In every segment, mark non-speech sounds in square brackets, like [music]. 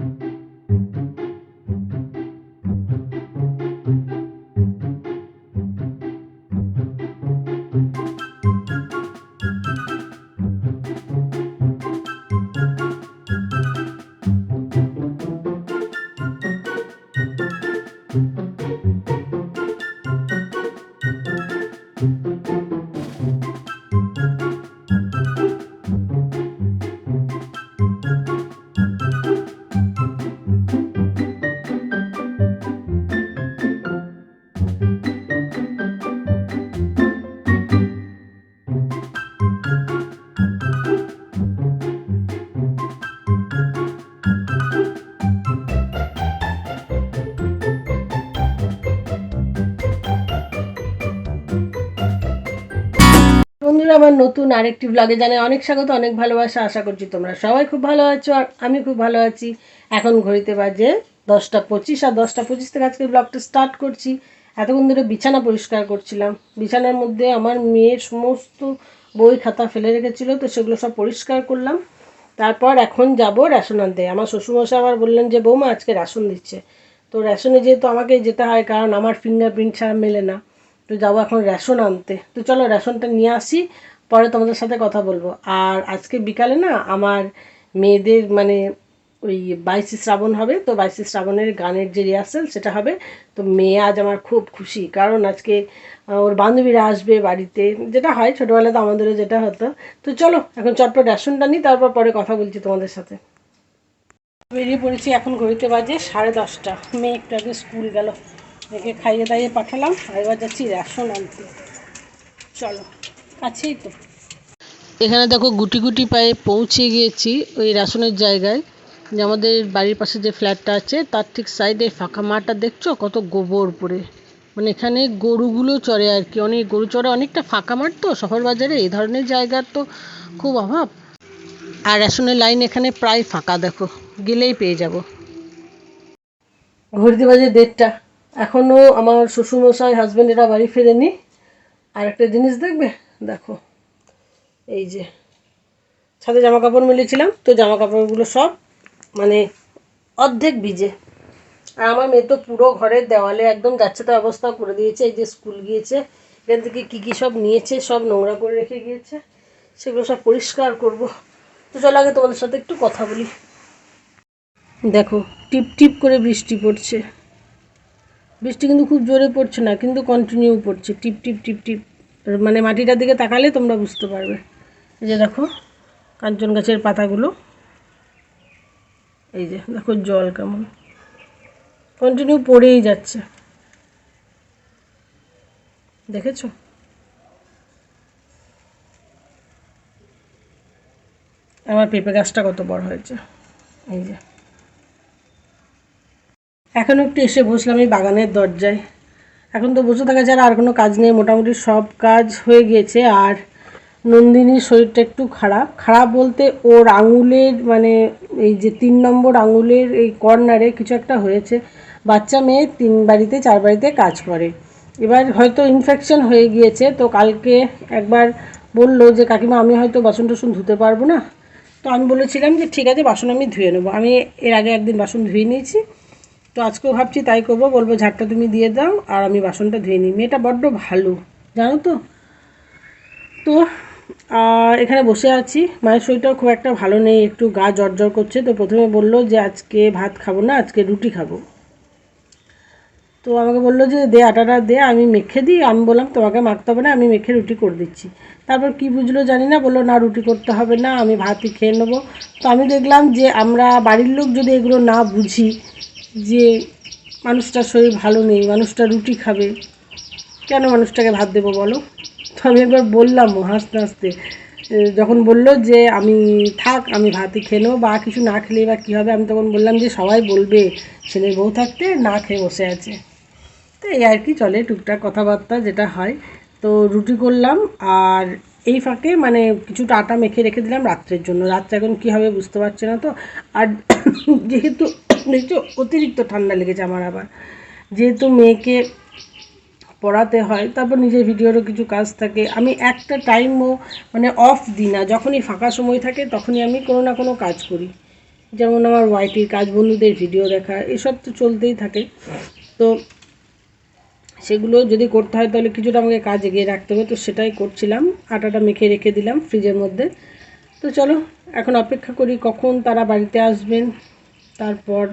বন্ধুরা আমার নতুন আরেকটি ব্লগে জানে অনেক স্বাগত, অনেক ভালোবাসা। আশা করছি তোমরা সবাই খুব ভালো আছো আর আমি খুব ভালো আছি। এখন ঘড়িতে বাজে দশটা পঁচিশ আর দশটা পঁচিশ থেকে আজকে ব্লগটা স্টার্ট করছি। এতক্ষণ ধরে বিছানা পরিষ্কার করছিলাম। বিছানার মধ্যে আমার মেয়ের সমস্ত বই খাতা ফেলে রেখেছিল, তো সেগুলো সব পরিষ্কার করলাম। তারপর এখন যাব রেশন আনতে। আমার শ্বশুরমশাই আবার বললেন যে, বৌমা, আজকে রেশন দিচ্ছে। তো রেশনে যেহেতু আমাকে যেতে হয়, কারণ আমার ফিঙ্গারপ্রিন্ট ছাড়া মেলে না। তো যাব এখন রেশন আনতে। তো চলো রেশনটা নিয়ে আসি, পরে তোমাদের সাথে কথা বলব। আর আজকে বিকালে না আমার মেয়েদের মানে ওই বাইশে শ্রাবণ হবে, তো বাইশে শ্রাবণের গানের যে রিহার্সাল সেটা হবে। তো মেয়ে আজ আমার খুব খুশি, কারণ আজকে ওর বান্ধবীরা আসবে বাড়িতে। যেটা হয় ছোটোবেলাতে আমাদেরও যেটা হতো। তো চলো, এখন চটপট রেশনটা নিই, তারপর পরে কথা বলছি তোমাদের সাথে। বেরিয়ে পড়েছি এখন ঘড়িতে বাজে সাড়ে দশটা। মেয়ে একটু আগে স্কুল গেল। মেয়েকে খাইয়ে দাইয়ে পাঠালাম আর এবার যাচ্ছি রেশন আনতে। চলো কাছেই তো। এখানে দেখো গুটি গুটি পায়ে পৌঁছে গিয়েছি ওই রেশনের জায়গায়। যে আমাদের বাড়ির পাশে যে ফ্ল্যাটটা আছে তার ঠিক সাইডে ফাঁকা মাঠটা দেখছ? কত গোবর পড়ে। মানে এখানে গরুগুলো চড়ে আর কি। অনেক গরু চড়ে অনেকটা ফাঁকা মাঠ তো শহর বাজারে। এই ধরনের জায়গার তো খুব অভাব। আর রেশনের লাইন এখানে প্রায় ফাঁকা দেখো। গেলেই পেয়ে যাব। ঘড়িতে বাজে দেড়টা। এখনও আমার শ্বশুরমশাই হাজব্যান্ডেরা বাড়ি ফেরেনি। আর একটা জিনিস দেখবে? দেখো, এই যে, ছাদে জামা কাপড় মিলেছিলাম, তো জামা কাপড়গুলো সব মানে অর্ধেক ভিজে। আর আমার মেয়ে তো পুরো ঘরের দেওয়ালে একদম যাচ্ছে তো অবস্থা করে দিয়েছে, এই যে স্কুল গিয়েছে, এখান থেকে কী কী সব নিয়েছে, সব নোংরা করে রেখে গিয়েছে, সেগুলো সব পরিষ্কার করব। তো চলো আগে তোমাদের সাথে একটু কথা বলি। দেখো টিপ টিপ করে বৃষ্টি পড়ছে। বৃষ্টি কিন্তু খুব জোরে পড়ছে না, কিন্তু কন্টিনিউ পড়ছে। টিপ টিপ টিপ টিপ। মানে মাটিটার দিকে তাকালে তোমরা বুঝতে পারবে। এই যে দেখো, কাঞ্চন গাছের পাতাগুলো। এই যে, দেখো জল কেমন। কন্টিনিউ পড়েই যাচ্ছে। দেখেছ? আমার পেঁপে গাছটা কত বড় হয়েছে। এই যে। এখন একটু এসে বসলাম এই বাগানের দরজায়। এখন তো বসে থাকা ছাড়া আর কোনো কাজ নেই, মোটামুটি সব কাজ হয়ে গিয়েছে আর নন্দিনীর শরীরটা একটু খারাপ। খারাপ বলতে ওর আঙুলের মানে এই যে তিন নম্বর আঙুলের এই কর্নারে কিছু একটা হয়েছে। বাচ্চা মেয়ে তিন বাড়িতে, চার বাড়িতে কাজ করে। এবার হয়তো ইনফেকশন হয়ে গিয়েছে, তো কালকে একবার বলল যে, কাকিমা, আমি হয়তো বাসন টাসন ধুতে পারব না। তো আমি বলেছিলাম যে, ঠিক আছে, বাসন আমি ধুয়ে নেব। আমি এর আগে একদিন বাসন ধুয়ে নিয়েছি। তো আজকেও ভাবছি তাই করব, বলব ঝাড়টা তুমি দিয়ে দাও আর আমি বাসনটা ধুয়ে নিই। মেয়েটা বড্ড ভালো, জানো তো? তো এখানে বসে আছি। মায়ের শরীরটাও খুব একটা ভালো নেই, একটু গা জ্বর করছে। তো প্রথমে বলল যে আজকে ভাত খাব না, আজকে রুটি খাব। তো আমাকে বলল যে দে, আটাটা দে, আমি মেখে দিই। আমি বললাম, তোমাকে মাখতে হবে না, আমি মেখে রুটি করে দিচ্ছি। তারপর কি বুঝলো জানি না, বলল, না, রুটি করতে হবে না, আমি ভাতই খেয়ে নেব। তো আমি দেখলাম যে আমরা বাড়ির লোক যদি এগুলো না বুঝি যে মানুষটার শরীর ভালো নেই, মানুষটা রুটি খাবে, কেন মানুষটাকে ভাত দেবো বলো? তো আমি একবার বললাম হাসতে হাসতে যখন বলল যে আমি থাক, আমি ভাতই নেব, বা কিছু না খেলে বা কী হবে, আমি তখন বললাম যে সবাই বলবে ছেলের বউ থাকতে না খেয়ে বসে আছে। তো এই আর কি চলে টুকটাক কথাবার্তা যেটা হয়। তো রুটি করলাম আর এই ফাঁকে মানে কিছুটা আটা মেখে রেখে দিলাম রাত্রের জন্য। রাত্রে এখন কী হবে বুঝতে পারছি না তো। আর [coughs] যেহেতু দেখছ অতিরিক্ত ঠান্ডা লেগেছে আমার আবার। যেহেতু মেয়েকে পড়াতে হয়, তারপর নিজের ভিডিওরও কিছু কাজ থাকে। আমি একটা টাইমও মানে অফ দিই না। যখনই ফাঁকা সময় থাকে, তখনই আমি কোনো না কোনো কাজ করি। যেমন আমার ওয়াইটির কাজ, বন্ধুদের ভিডিও দেখা, এসব তো চলতেই থাকে। তো সেগুলো যদি করতে হয়, তাহলে কিছুটা আমাকে কাজ এগিয়ে রাখতে হবে। তো সেটাই করছিলাম। আটাটা মেখে রেখে দিলাম ফ্রিজের মধ্যে। তো চলো, এখন অপেক্ষা করি কখন তারা বাড়িতে আসবেন। তারপর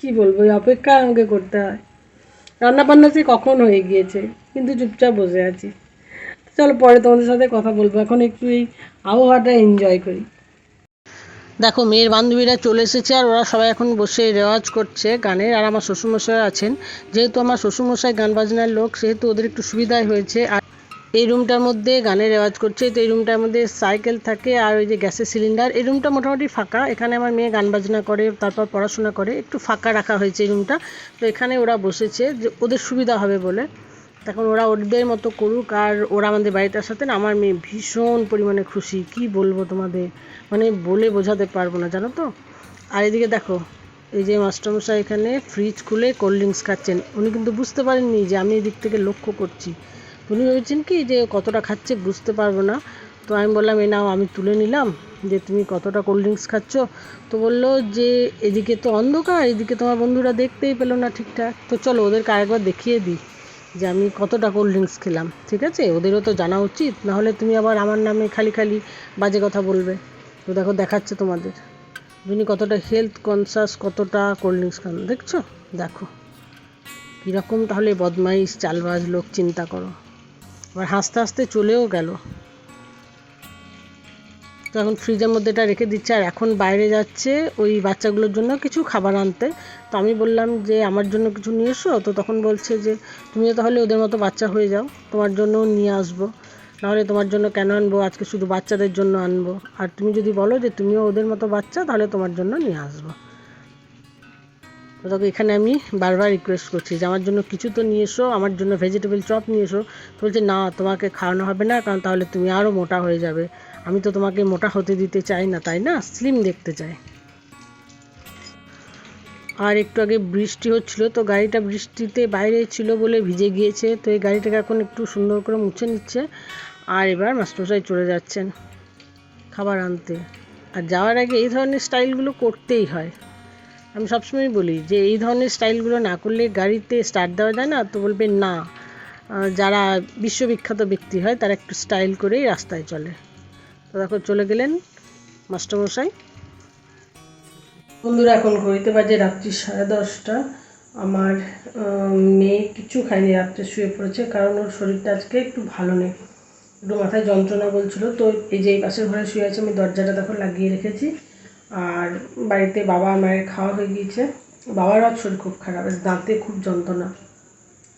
কি বলব অপেক্ষা আমাকে করতে হয়। রান্না বান্না সে কখন হয়ে গিয়েছে, কিন্তু চুপচাপ বসে আছি। চলো পরে তোমাদের সাথে কথা বলব, এখন একটু এই আবহাওয়াটা এনজয় করি। দেখো, মেয়ের বান্ধবীরা চলে এসেছে আর ওরা সবাই এখন বসে রেওয়াজ করছে গানের আর আমার শ্বশুরমশাই আছেন। যেহেতু আমার শ্বশুরমশাই গান বাজনার লোক, সেহেতু ওদের একটু সুবিধাই হয়েছে। আর এই রুমটার মধ্যে গানের রেওয়াজ করছে, তো এই রুমটার মধ্যে সাইকেল থাকে আর ওই যে গ্যাসের সিলিন্ডার এই রুমটা মোটামুটি ফাঁকা। এখানে আমার মেয়ে গান বাজনা করে, তারপর পড়াশোনা করে, একটু ফাঁকা রাখা হয়েছে এই রুমটা তো এখানে ওরা বসেছে যে ওদের সুবিধা হবে বলে। তখন ওরা ওদের মতো করুক আর ওরা আমাদের বাড়িতে আসাতে না, আমার মেয়ে ভীষণ পরিমাণে খুশি। কি বলব তোমাদের? মানে বলে বোঝাতে পারব না, জানো তো? আর এদিকে দেখো, এই যে মাস্টারমশাই এখানে ফ্রিজ খুলে কোল্ড ড্রিঙ্কস খাচ্ছেন। উনি কিন্তু বুঝতে পারেননি যে আমি এদিক থেকে লক্ষ্য করছি। উনি ভেবেছেন কি যে কতটা খাচ্ছে বুঝতে পারব না। তো আমি বললাম, এ নাও, আমি তুলে নিলাম। যে তুমি কতটা কোল্ড ড্রিঙ্কস খাচ্ছ? তো বলল যে, এদিকে তো অন্ধকার, এদিকে তোমার বন্ধুরা দেখতেই পেল না ঠিকঠাক। তো চলো ওদেরকে আরেকবার দেখিয়ে দিই যে আমি কতটা কোল্ড ড্রিঙ্কস খেলাম, ঠিক আছে? ওদেরও তো জানা উচিত নাহলে তুমি আবার আমার নামে খালি খালি বাজে কথা বলবে। তো দেখো, দেখাচ্ছে তোমাদের। উনি কতটা হেলথ কনসাস কতটা কোল্ড ড্রিঙ্কস খান, দেখছ? দেখো। কীরকম তাহলে বদমাইশ, চালবাজ লোক, চিন্তা করো। আবার হাসতে হাসতে চলেও গেল। তো এখন ফ্রিজের মধ্যে এটা রেখে দিচ্ছে, আর এখন বাইরে যাচ্ছে ওই বাচ্চাগুলোর জন্য কিছু খাবার আনতে। তো আমি বললাম যে, আমার জন্য কিছু নিয়ে এসো। তো তখন বলছে যে, তুমিও তাহলে ওদের মতো বাচ্চা হয়ে যাও, তোমার জন্যও নিয়ে আসব। নাহলে তোমার জন্য কেন আনব? আজকে শুধু বাচ্চাদের জন্য আনব। আর তুমি যদি বলো যে, তুমিও ওদের মতো বাচ্চা, তাহলে তোমার জন্য নিয়ে আসব। তো তোকে এখানে আমি বারবার রিকোয়েস্ট করছি যে আমার জন্য কিছু তো নিয়ে এসো, আমার জন্য ভেজিটেবল চপ নিয়ে এসো। তো বলছে, না, তোমাকে খাওয়ানো হবে না, কারণ তাহলে তুমি আরও মোটা হয়ে যাবে। আমি তো তোমাকে মোটা হতে দিতে চাই না, তাই না? স্লিম দেখতে চাই। আর একটু আগে বৃষ্টি হচ্ছিল, তো গাড়িটা বৃষ্টিতে বাইরে ছিল বলে ভিজে গিয়েছে, তো এই গাড়িটাকে এখন একটু সুন্দর করে মুছে নিচ্ছে। আর এবার মাস্টারমশাই চলে যাচ্ছেন খাবার আনতে। আর যাওয়ার আগে এই ধরনের স্টাইলগুলো করতেই হয়। আমি সবসময় বলি যে এই ধরনের স্টাইলগুলো না করলে গাড়িতে স্টার্ট দেওয়া যায় না, তো বলবে না। যারা বিশ্ববিখ্যাত ব্যক্তি হয়, তারা একটু স্টাইল করেই রাস্তায় চলে। তো দেখো, চলে গেলেন মাস্টারমশাই। বন্ধুরা, এখন ঘড়িতে বাজে রাত্রি সাড়ে দশটা। আমার মেয়ে কিছু খায়নি, রাত্রে শুয়ে পড়েছে, কারণ ওর শরীরটা আজকে একটু ভালো নেই। একটু মাথায় যন্ত্রণা বলছিল, তো এই যে এই পাশের ঘরে শুয়ে আছে, আমি দরজাটা দেখো লাগিয়ে রেখেছি। আর বাড়িতে বাবা মায়ের খাওয়া হয়ে গিয়েছে। বাবারও আজ শরীর খুব খারাপ দাঁতে খুব যন্ত্রণা।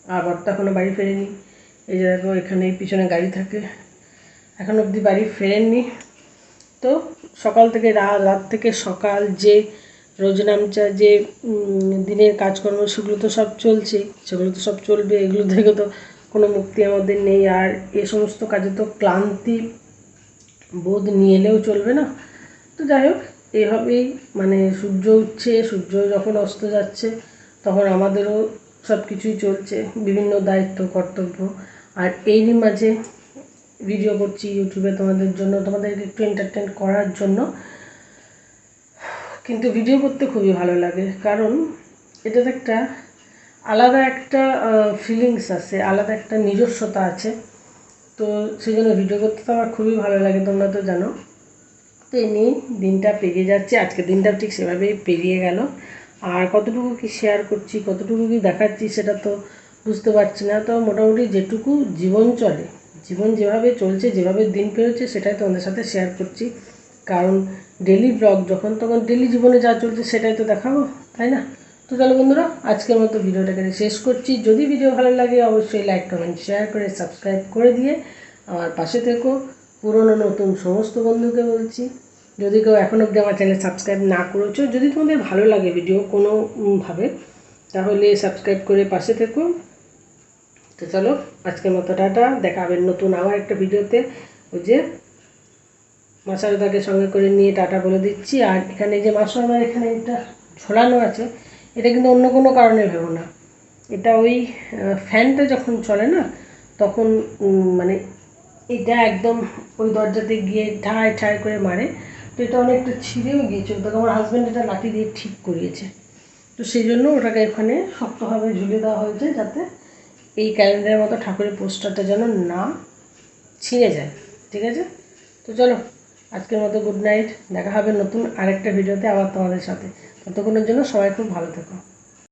আর বর্তা এখনও বাড়ি ফেরেনি। এই যে দেখো, এখানে পিছনে গাড়ি থাকে। এখন অবধি বাড়ি ফেরেননি। তো সকাল থেকে রাত রাত থেকে সকাল যে রোজ নামচা যে দিনের কাজকর্ম, সেগুলো তো সব চলছে সেগুলো তো সব চলবে, এগুলো থেকে তো কোনো মুক্তি আমাদের নেই। আর এ সমস্ত কাজে তো ক্লান্তি বোধ নিয়ে এলেও চলবে না। তো যাই হোক এভাবেই মানে সূর্য উঠছে, সূর্য যখন অস্ত যাচ্ছে, তখন আমাদেরও সব কিছুই চলছে, বিভিন্ন দায়িত্ব, কর্তব্য। আর এরই মাঝে ভিডিও করছি ইউটিউবে তোমাদের জন্য তোমাদেরকে একটু এন্টারটেন করার জন্য। কিন্তু ভিডিও করতে খুবই ভালো লাগে, কারণ এটাতে একটা আলাদা একটা ফিলিংস আছে, আলাদা একটা নিজস্বতা আছে। তো সেই জন্য ভিডিও করতে তো আমার খুবই ভালো লাগে, তোমরা তো জানো। তো এই দিনটা পেরিয়ে যাচ্ছে, আজকে দিনটা ঠিক সেভাবেই পেরিয়ে গেল। আর কতটুকু কি শেয়ার করছি, কতটুকু কি দেখাচ্ছি সেটা তো বুঝতে পারছি না। তো মোটামুটি যেটুকু জীবন চলে, জীবন যেভাবে চলছে, যেভাবে দিন পেরোচ্ছে, সেটাই তোমাদের সাথে শেয়ার করছি। কারণ ডেলি ব্লগ যখন তখন ডেলি জীবনে যা চলছে সেটাই তো দেখাবো, তাই না? তো চলো বন্ধুরা, আজকের মতো ভিডিওটা ভিডিওটাকে শেষ করছি। যদি ভিডিও ভালো লাগে, অবশ্যই লাইক কমেন্ট শেয়ার করে সাবস্ক্রাইব করে দিয়ে আমার পাশে থেকো। পুরনো নতুন সমস্ত বন্ধুকে বলছি। যদি কেউ এখন অবধি আমার চ্যানেল সাবস্ক্রাইব না করেছ, যদি তোমাদের ভালো লাগে ভিডিও কোনোভাবে তাহলে সাবস্ক্রাইব করে পাশে থেকো। তো চলো, আজকের মতো টাটা, দেখা হবে নতুন আবার একটা ভিডিওতে ওই যে মাছারদাকে সঙ্গে করে নিয়ে টাটা বলে দিচ্ছি। আর এখানে যে মাছরাদার এখানে এটা ঝোলানো আছে, এটা কিন্তু অন্য কোনো কারণে ভেবো না। এটা ওই ফ্যানটা যখন চলে না, তখন মানে এটা একদম ওই দরজাতে গিয়ে ঠায় ঠায় করে মারে। তো এটা অনেকটা ছিঁড়েও গিয়েছিল। তখন আমার হাজব্যান্ড এটা লাঠি দিয়ে ঠিক করিয়েছে। তো সেই জন্য ওটাকে এখানে শক্তভাবে ঝুলিয়ে দেওয়া হয়েছে যাতে এই ক্যালেন্ডারের মতো ঠাকুরের পোস্টারটা যেন না ছিঁড়ে যায়। ঠিক আছে? তো চলো, আজকের মতো গুড নাইট দেখা হবে নতুন আরেকটা ভিডিওতে আবার তোমাদের সাথে। ততক্ষণের জন্য সবাই খুব ভালো থেকো।